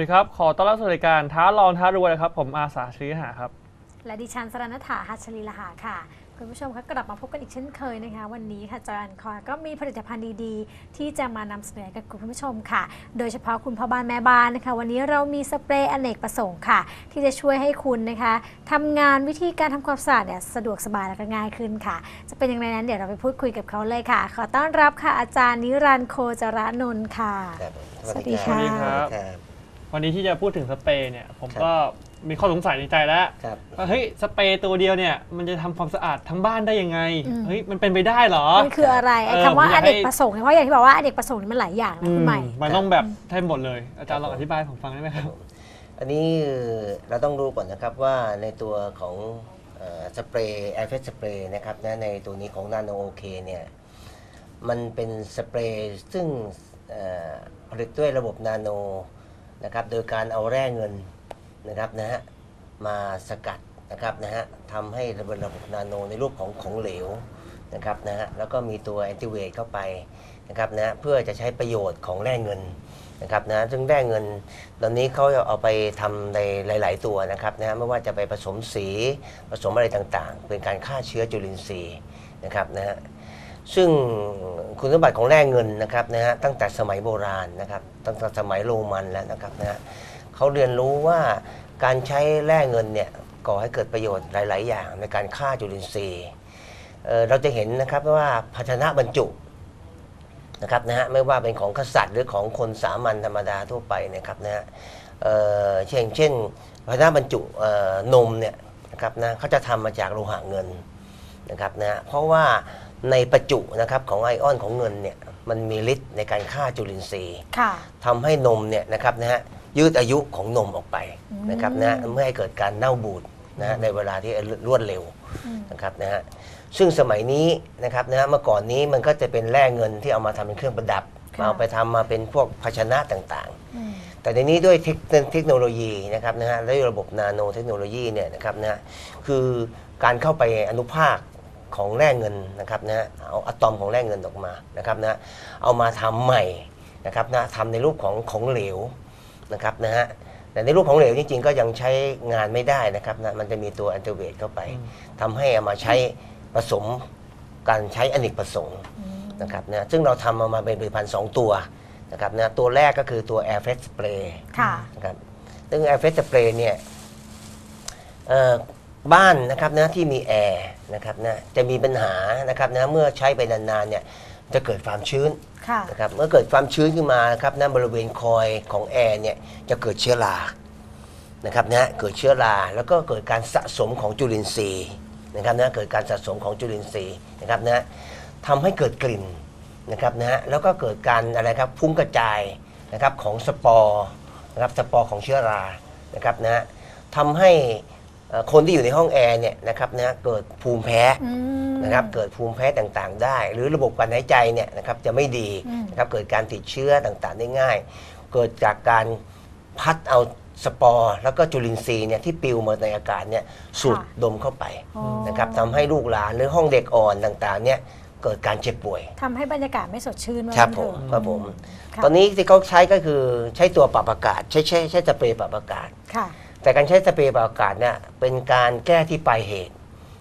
สวัสดีครับ ขอต้อนรับสู่รายการท้าลองท้ารวยนะครับ ผมอาสาชีหาครับ และดิฉันสรณฐาหัชลีละหาค่ะ คุณผู้ชมคะกลับมาพบกันอีกเช่นเคยนะคะ วันนี้ค่ะจอยอันคอยก็มีผลิตภัณฑ์ดีๆ ที่จะมานำเสนอกับคุณผู้ชมค่ะ โดยเฉพาะคุณพ่อบ้านแม่บ้านนะคะ วันนี้เรามีสเปรย์อเนกประสงค์ค่ะ ที่จะช่วยให้คุณนะคะทำงานวิธีการทำความสะอาดเนี่ยสะดวกสบายและก็ง่ายขึ้นค่ะ จะเป็นอย่างไรนั้นเดี๋ยวเราไปพูดคุยกับเขาเลยค่ะ ขอต้อนรับค่ะอาจารย์นิรันดร์โคจรนนท์ค่ะครับผมสวัสดีค่ะส วัสดีครับครับวันนี้ที่จะพูดถึงสเปรย์เนี่ย ผมครับก็มีข้อสงสัยในใจแล้วครับว่าเฮ้ยสเปรย์ตัวเดียวเนี่ย มันจะทำความสะอาดทั้งบ้านได้ยังไงอืมเฮ้ยมันเป็นไปได้เหรอ มันคืออะไรไอ้เออคำว่าผมอากอยเนให้กประสงค์เนี่ยเพราะอย่างที่บอกว่าอเนกประสงค์นี่มันหลายอย่างนะคุณใหม่อืมมันต้องแบบให้หมดเลยอาจารย์ลองอธิบายให้ผมฟังได้ไหมครับอันนี้เราต้องรู้ก่อนนะครับว่าในตัวของเอ่อสเปรย์แอร์เฟสสเปรย์นะครับนะในตัวนี้ของนาโนโอเคเนี่ยมันเป็นสเปรย์ซึ่งเอ่อผลิตด้วยระบบนาโน นะครับโดยการเอาแร่เงินนะครับนะฮะมาสกัดนะครับนะฮะทำให้ระบบระบบนาโนในรูปของของเหลวนะครับนะฮะแล้วก็มีตัวแอนติเวทเข้าไปนะครับนะฮะเพื่อจะใช้ประโยชน์ของแร่เงินนะครับนะซึ่งแร่เงินตอนนี้เขาเอาไปทำในหลาย ๆ ตัวนะครับนะไม่ว่าจะไปผสมสีผสมอะไรต่างๆ เป็นการฆ่าเชื้อจุลินทรีย์นะครับนะฮะ ซึ่งคุณสมบัติของแร่เงินนะครับนะฮะตั้งแต่สมัยโบราณนะครับตั้งแต่สมัยโรมันแล้วนะครับนะฮะเขาเรียนรู้ว่าการใช้แร่เงินเนี่ยก่อให้เกิดประโยชน์หลาย ๆ อย่างในการฆ่าจุลินทรีย์เราจะเห็นนะครับว่าภาชนะบรรจุนะครับนะฮะไม่ว่าเป็นของกษัตริย์หรือของคนสามัญธรรมดาทั่วไปนะครับนะฮะเช่นเช่นภาชนะบรรจุนมเนี่ยนะครับนะเขาจะทำมาจากโลหะเงินนะครับนะฮะเพราะว่า ในประจุนะครับของไอออนของเงินเนี่ยมันมีฤทธิ์ในการฆ่าจุลินทรีย์ค่ะทำให้นมเนี่ยนะครับนะฮะยืดอายุของนมออกไปอืมนะครับนะฮะไม่ให้เกิดการเน่าบูดนะฮะในเวลาที่รวดเร็วอืมนะครับนะฮะซึ่งสมัยนี้นะครับนะฮะเมื่อก่อนนี้มันก็จะเป็นแร่เงินที่เอามาทำเป็นเครื่องประดับค่ะเอาไปทำมาเป็นพวกภาชนะต่างอืมๆแต่ในนี้ด้วยเทคเทคโนโลยีนะครับนะฮะและด้วยระบบนาโนเทคโนโลยีเนี่ยนะครับนะฮะคือการเข้าไปอนุภาค ของแร่เงินนะครับนะฮะเอาอะตอมของแร่เงินออกมานะครับนะฮะเอามาทำใหม่นะครับนะทำในรูปของของเหลวนะครับนะฮะแต่ในรูปของเหลวจริงๆ ก็ยังใช้งานไม่ได้นะครับนะมันจะมีตัวแอนติเวตเข้าไปอืมทำให้เอามาใช้ผสมการใช้อเนกประสงค์อืมนะครับนะซึ่งเราทำมามาเป็นผลิตภัณฑ์สองตัวนะครับนะตัวแรกก็คือตัว Air f r e s h Spray ค่ะนะครับซึ่ง Air f r e s h Spray เนี่ยเอ่อ บ้านนะครับนะที่มีแอร์นะครับนะจะมีปัญหานะครับนะเมื่อใช้ไปนานๆเนี่ยจะเกิดความชื้นค่ะนะครับเมื่อเกิดความชื้นขึ้นมานะครับนะบริเวณคอยของแอร์เนี่ยจะเกิดเชื้อรานะครับนะเกิดเชื้อราแล้วก็เกิดการสะสมของจุลินทรีย์นะครับนะเกิดการสะสมของจุลินทรีย์นะครับนะทำให้เกิดกลิ่นนะครับนะฮะแล้วก็เกิดการอะไรครับพุ่งกระจายนะครับของสปอร์นะครับสปอร์ของเชื้อรานะครับนะทำให้เอ่อ คนที่อยู่ในห้องแอร์เนี่ยนะครับนะเกิดภูมิแพ้อืมนะครับเกิดภูมิแพ้ต่างๆ ได้ หรือระบบการหายใจเนี่ยนะครับจะไม่ดีอืมนะครับเกิดการติดเชื้อต่างๆได้ง่าย เกิดจากการพัดเอาสปอร์แล้วก็จุลินทรีย์เนี่ยที่ปลิวมาในอากาศเนี่ยสูดดมเข้าไปอ๋อนะครับทำให้ลูกหลานหรือห้องเด็กอ่อนต่างๆเนี่ยเกิดการเจ็บป่วยทำให้บรรยากาศไม่สดชื่นว่าครับงั้นผเถมอะครับผมค่ะตอนนี้ที่เขาใช้ก็คือใช้ตัวปรับอากาศ ใช้ใช้ใช้สเปรย์ปรับอากาศค่ะ แต่การใช้สเปรย์ปรับอากาศเนี่ยเป็นการแก้ที่ปลายเหตุ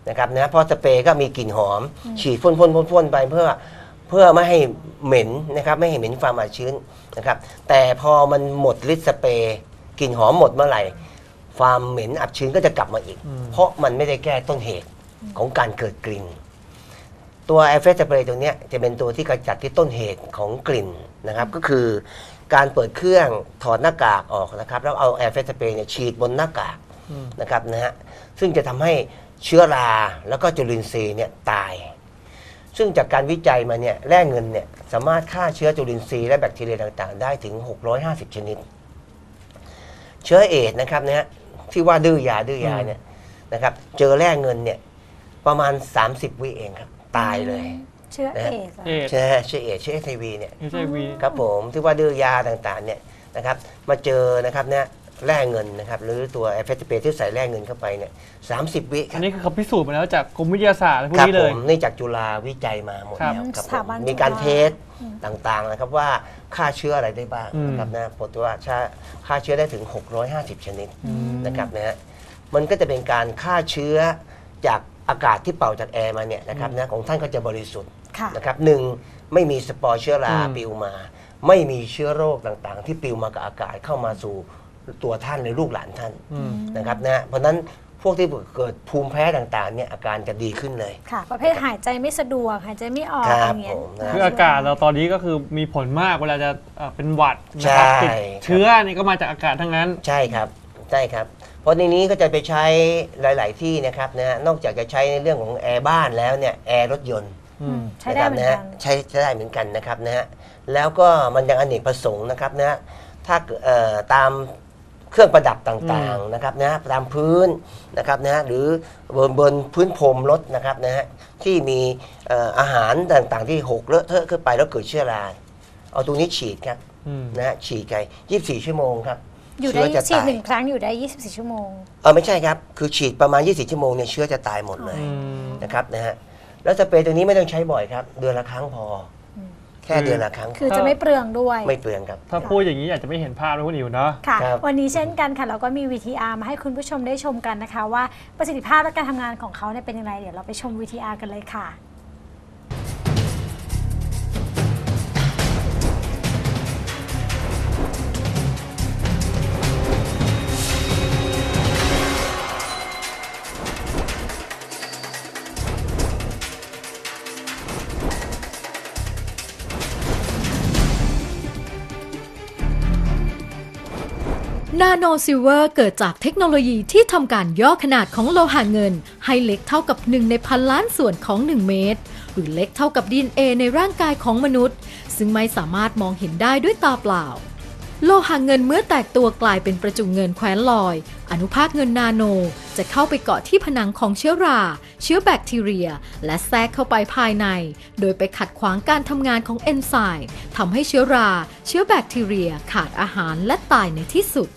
นะครับนะเพราะสเปรย์ก็มีกลิ่นหอมอืมฉีดพ่นพ่นพ่นพ่นไปเพื่อเพื่อไม่ให้เหม็นนะครับไม่ให้เหม็นความอับชื้นนะครับ แต่พอมันหมดฤทธิ์สเปรย์กลิ่นหอมหมดเมื่อไหร่ ความเหม็นอับชื้นก็จะกลับมาอีกอืมเพราะมันไม่ได้แก้ต้นเหตุของการเกิดกลิ่น ตัวแอร์เฟสสเปรย์ตัวเนี้ยจะเป็นตัวที่กำจัดที่ต้นเหตุของกลิ่นนะครับ ก็คือ การเปิดเครื่องถอดหน้ากากออกนะครับ แล้วเอาแอร์เฟสสเปรย์เนี่ยฉีดบนหน้ากากอืมนะครับนะฮะซึ่งจะทำให้เชื้อราแล้วก็จุลินทรีย์เนี่ยตาย ซึ่งจากการวิจัยมาเนี่ยแร่เงินเนี่ยสามารถฆ่าเชื้อจุลินทรีย์และแบคทีเรียต่างๆ ได้ถึง 650 ชนิด เชื้อเอดส์นะครับนะฮะที่ว่าดื้อยาดื้อยาเนี่ยนะครับ เจอแร่เงินเนี่ยประมาณ 30 วิเองครับ ตายเลย เชื้อนะเอฮะสอะ เอดใช่ฮะเชื้อเอดส์เชื้อเอชไอวีเนี่ยเอชไอวีครับผมที่ว่าดื้อยาต่างๆเนี่ยนะครับมาเจอนะครับเนี่ยแร่เงินนะครับหรือตัวแอฟเฟตเปที่ใส่แร่เงินเข้าไปเนี่ยสามสิบวิคอัรันบนี้คือเขาพิสูจน์มาแล้วจากกรมวิทยาศาสตร์อะไรพวกครับนี้ผเลยมนี่จากจุฬาวิจัยมาหมดครับแล้วครับสผถามบันมีการจุฬา เทสต่างๆนะครับว่าฆ่าเชื้ออะไรได้บ้างอืม นะครับนะพบว่าฆ่าเชื้อได้ถึง 650 ชนิดอืมนะครับนะฮะมันก็จะเป็นการฆ่าเชื้อจากอากาศที่เป่าจากแอร์มาเนี่ยนะครับนะของท่านก็จะบริสุทธิ์ ค่ะนะครับหนึ่งไม่มีสปอร์เชื้อราอืม ปลิวมา ไม่มีเชื้อโรคต่างๆ ที่ปลิวมากับอากาศเข้ามาสู่ตัวท่านหรือลูกหลานท่านอืม นะครับนะเพราะฉะนั้นพวกที่เกิดภูมิแพ้ต่างๆเนี่ยอาการจะดีขึ้นเลย ค่ะ ประเภทหายใจไม่สะดวก หายใจไม่ออกครับอย่างเงี้ยผมนะ คืออากาศเราตอนนี้ก็คือมีผลมากเวลาจะเอ่อเป็นหวัดนะครับใช่ ติดครับเชื้อนี่ก็มาจากอากาศทั้งนั้น ใช่ครับใช่ครับ เพราะในนี้ก็จะไปใช้หลาย ๆ ที่นะครับนะฮะนอกจากจะใช้ในเรื่องของแอร์บ้านแล้วเนี่ยแอร์รถยนต์อืม ใช้ได้เหมือนนะคกัรับนนะฮะใช้ใช้ได้เหมือนกันนะครับนะฮะแล้วก็มันยังอเนกประสงค์นะครับนะฮะถ้าเกิดเอ่อตามเครื่องประดับต่างๆนะครับนะฮะตามพื้นนะครับนะฮะหรือบนบนพื้นพรมรถนะครับนะฮะที่มีเอ่ออาหารต่างๆ ที่หกเลอะเทอะขึ้นไปแล้วเกิดเชื้อราเอาตรงนี้ฉีดครับอืมนะฮะฉีดไก24 ชั่วโมงครับอยู่ได้เชื้จะฉีดตายหนึ่งครั้งอยู่ได้ 24 ชั่วโมงเออไม่ใช่ครับ คือฉีดประมาณ20ชั่วโมงเนี่ยเชื้อจะตายหมดเลยอืมนะครับนะฮะ แล้วสเปรย์ตัวนี้ไม่ต้องใช้บ่อยครับ เดือนละครั้งพออมแค่เดือนละครั้ง คือจะไม่เปลืองด้วย ไม่เปลืองครับ ถ้าพูดอย่างนี้อาจจะไม่เห็นภาพนะคุณอิ๋วเนาะ ค่ะ ครับ วันนี้เช่นกันค่ะ เราก็มี VTR มาให้คุณผู้ชมได้ชมกันนะคะ ว่าประสิทธิภาพและการทำงานของเขาเนี่ยเป็นยังไงเดี๋ยวเราไปชม VTR กันเลยค่ะ โนซิลเวอร์เกิดจากเทคโนโลยีที่ทำการย่อขนาดของโลหะเงิน ให้เล็กเท่ากับ 1 ในพันล้านส่วนของ 1 เมตร หรือเล็กเท่ากับ DNA ในร่างกายของมนุษย์ ซึ่งไม่สามารถมองเห็นได้ด้วยตาเปล่า โลหะเงินเมื่อแตกตัวกลายเป็นประจุเงินแคว้นลอย อนุภาคเงินนาโน จะเข้าไปเกาะที่ผนังของเชื้อรา เชื้อแบคทีเรีย และแทรกเข้าไปภายใน โดยไปขัดขวางการทำงานของเอนไซม์ทำให้เชื้อรา เชื้อแบคทีเรีย ขาดอาหารและตายในที่สุด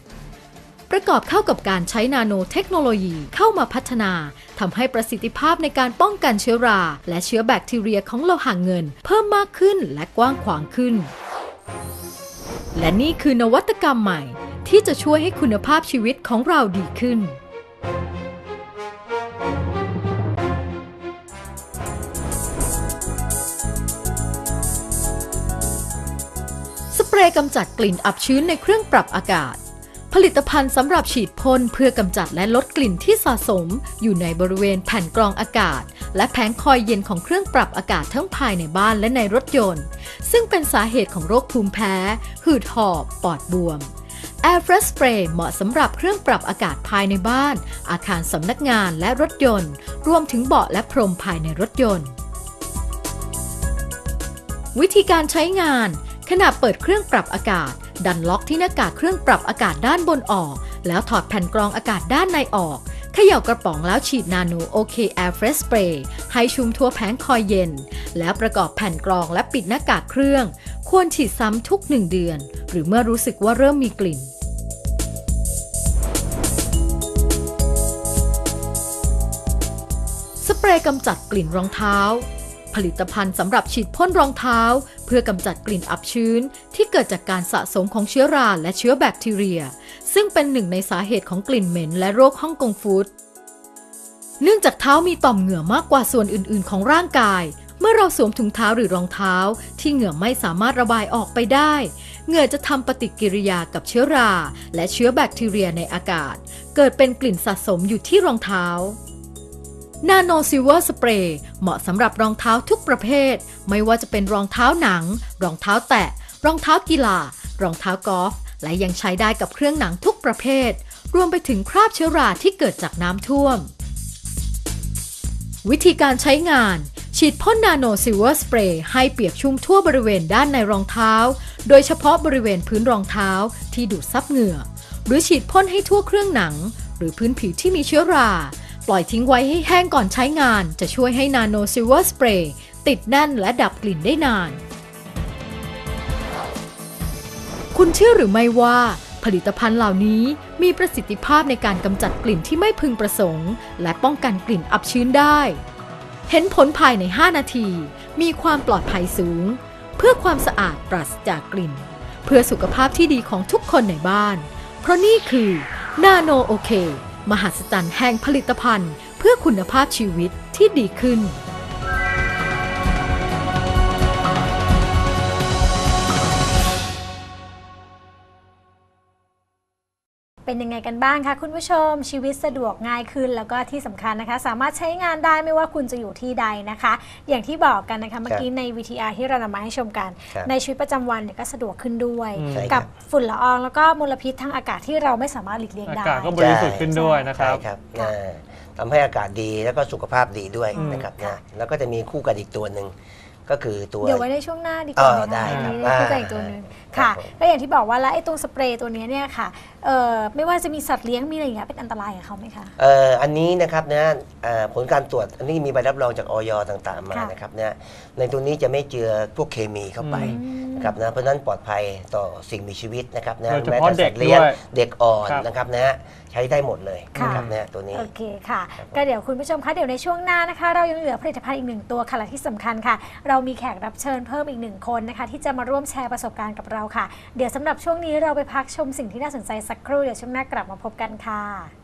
ประกอบเข้ากับการใช้นาโนเทคโนโลยีเข้ามาพัฒนาทำให้ประสิทธิภาพในการป้องกันเชื้อรา และเชื้อแบคทีเรียของโลหะเงิน เพิ่มมากขึ้นและกว้างขวางขึ้น และนี่คือนวัตกรรมใหม่ ที่จะช่วยให้คุณภาพชีวิตของเราดีขึ้นสเปรย์กำจัดกลิ่นอับชื้นในเครื่องปรับอากาศ ผลิตภัณฑ์สำหรับฉีดพ่นเพื่อกำจัดและลดกลิ่นที่สะสม อยู่ในบริเวณแผ่นกรองอากาศ และแผงคอยเย็นของเครื่องปรับอากาศทั้งภายในบ้านและในรถยนต์ ซึ่งเป็นสาเหตุของโรคภูมิแพ้ หืดหอบ ปอดบวม Air Fresh Spray เหมาะสำหรับเครื่องปรับอากาศภายในบ้าน อาคารสำนักงานและรถยนต์ รวมถึงเบาะและพรมภายในรถยนต์ วิธีการใช้งาน ขณะเปิดเครื่องปรับอากาศ ดันล็อกที่หน้ากากเครื่องปรับอากาศด้านบนออก แล้วถอดแผ่นกรองอากาศด้านในออกเขย่ากระป๋องแล้วฉีดนาโนโอเคแอร์เฟรชสเปรย์ให้ชุ่มทั่วแผงคอยเย็น แล้วประกอบแผ่นกรองและปิดหน้ากากเครื่อง ควรฉีดซ้ำทุก1เดือน หรือเมื่อรู้สึกว่าเริ่มมีกลิ่นสเปรย์กำจัดกลิ่นรองเท้า ผลิตภัณฑ์สำหรับฉีดพ่นรองเท้า พื่อกำจัดกลิ่นอับชื้นที่เกิดจากการสะสมของเชื้อราและเชื้อแบคทีเรีย ซึ่งเป็นหนึ่งในสาเหตุของกลิ่นเหม็นและโรคฮ่องกงฟูดเนื่องจากเท้ามีต่อมเหงื่อมากกว่าส่วนอื่น ๆ ของร่างกาย เมื่อเราสวมถุงเท้าหรือรองเท้า ที่เหงื่อไม่สามารถระบายออกไปได้ เหงื่อจะทำปฏิกิริยากับเชื้อรา และเชื้อแบคทีเรียในอากาศ เกิดเป็นกลิ่นสะสมอยู่ที่รองเท้า นาโนซิลเวอร์สเปรย์เหมาะสำหรับรองเท้าทุกประเภท ไม่ว่าจะเป็นรองเท้าหนัง รองเท้าแตะ รองเท้ากีฬา รองเท้ากอล์ฟและยังใช้ได้กับเครื่องหนังทุกประเภท รวมไปถึงคราบเชื้อราที่เกิดจากน้ำท่วม วิธีการใช้งาน ฉีดพ่นนาโนซิลเวอร์สเปรย์ให้เปียกชุ่มทั่วบริเวณด้านในรองเท้า โดยเฉพาะบริเวณพื้นรองเท้าที่ดูดซับเหงื่อ หรือฉีดพ่นให้ทั่วเครื่องหนัง หรือพื้นผิวที่มีเชื้อรา ปล่อยทิ้งไว้ให้แห้งก่อนใช้งาน จะช่วยให้นาโนซิลเวอร์สเปรย์ติดแน่นและดับกลิ่นได้นาน คุณเชื่อหรือไม่ว่า ผลิตภัณฑ์เหล่านี้มีประสิทธิภาพในการกำจัดกลิ่นที่ไม่พึงประสงค์ และป้องกันกลิ่นอับชื้นได้ เห็นผลภายใน 5 นาที มีความปลอดภัยสูง เพื่อความสะอาดปราศจากกลิ่น เพื่อสุขภาพที่ดีของทุกคนในบ้าน เพราะนี่คือนาโนโอเค มหัศจรรย์แห่งผลิตภัณฑ์ เพื่อคุณภาพชีวิตที่ดีขึ้น เป็นยังไงกันบ้างคะคุณผู้ชมชีวิตสะดวกง่ายขึ้นแล้วก็ที่สำคัญนะคะ สามารถใช้งานได้ไม่ว่าคุณจะอยู่ที่ใดนะคะ อย่างที่บอกกันนะคะเมื่อกี้ใน VTR ที่เรานำมาให้ชมกันครับในชีวิตประจำวันเนี่ยก็สะดวกขึ้นด้วยอืมใช่คกัรับบฝุ่นละอองแล้วก็มลพิษทางอากาศที่เราไม่สามารถหลีกเลี่ยงอาได้กาศก็บริสุทธิ์ขึ้นด้วยนะคใช่รับครับค่ะอ่าทำให้อากาศดีแล้วก็สุขภาพดีด้วยอืมนะครับค่ะนะแล้วก็จะมีคู่กันอีกตัวหนึ่ง ก็คือตัว เดี๋ยวไว้ในช่วงหน้าดีกว่าเออไหมได้คะครับอันนี้คู่กันอ่าอีกตัวหนึ่งครัค่ะบผมแล้วอย่างที่บอกว่าแล้วไอ้ตรงสเปรย์ตัวเนี้ยเนี่ยค่ะเอ่อไม่ว่าจะมีสัตว์เลี้ยงมีอะไรอย่างเงี้ยเป็นอันตรายกับเขาไหมคะ เอ่ออันนี้นะครับนะเอ่อผลการตรวจอันนี้มีใบรับรองจากออยต่างๆมาค่ะ นะครับนะในตัวนี้จะไม่เจือพวกเคมีเข้าไป อืนะ ครับนะเพราะฉะนั้นปลอดภัยต่อสิ่งมีชีวิตนะครับนะโดยเฉแม้พาะแต่เด็สักตว์เลี้ยงด้วยเด็กอ่อนครับ นะครับนะใช้ได้หมดเลยค่ะ นะครับนะตัวนี้ โอเคค่ะ ครับผมก็เดี๋ยวคุณผู้ชมคะเดี๋ยวในช่วงหน้านะคะ เรายังเหลือผลิตภัณฑ์อีกหนึ่งตัวค่ะและที่สำคัญค่ะ เรามีแขกรับเชิญเพิ่มอีกหนึ่งคนนะคะ ที่จะมาร่วมแชร์ประสบการณ์กับเราค่ะ เดี๋ยวสำหรับช่วงนี้เราไปพักชมสิ่งที่น่าสนใจสักครู่เดี๋ยวช่วงหน้ากลับมาพบกันค่ะ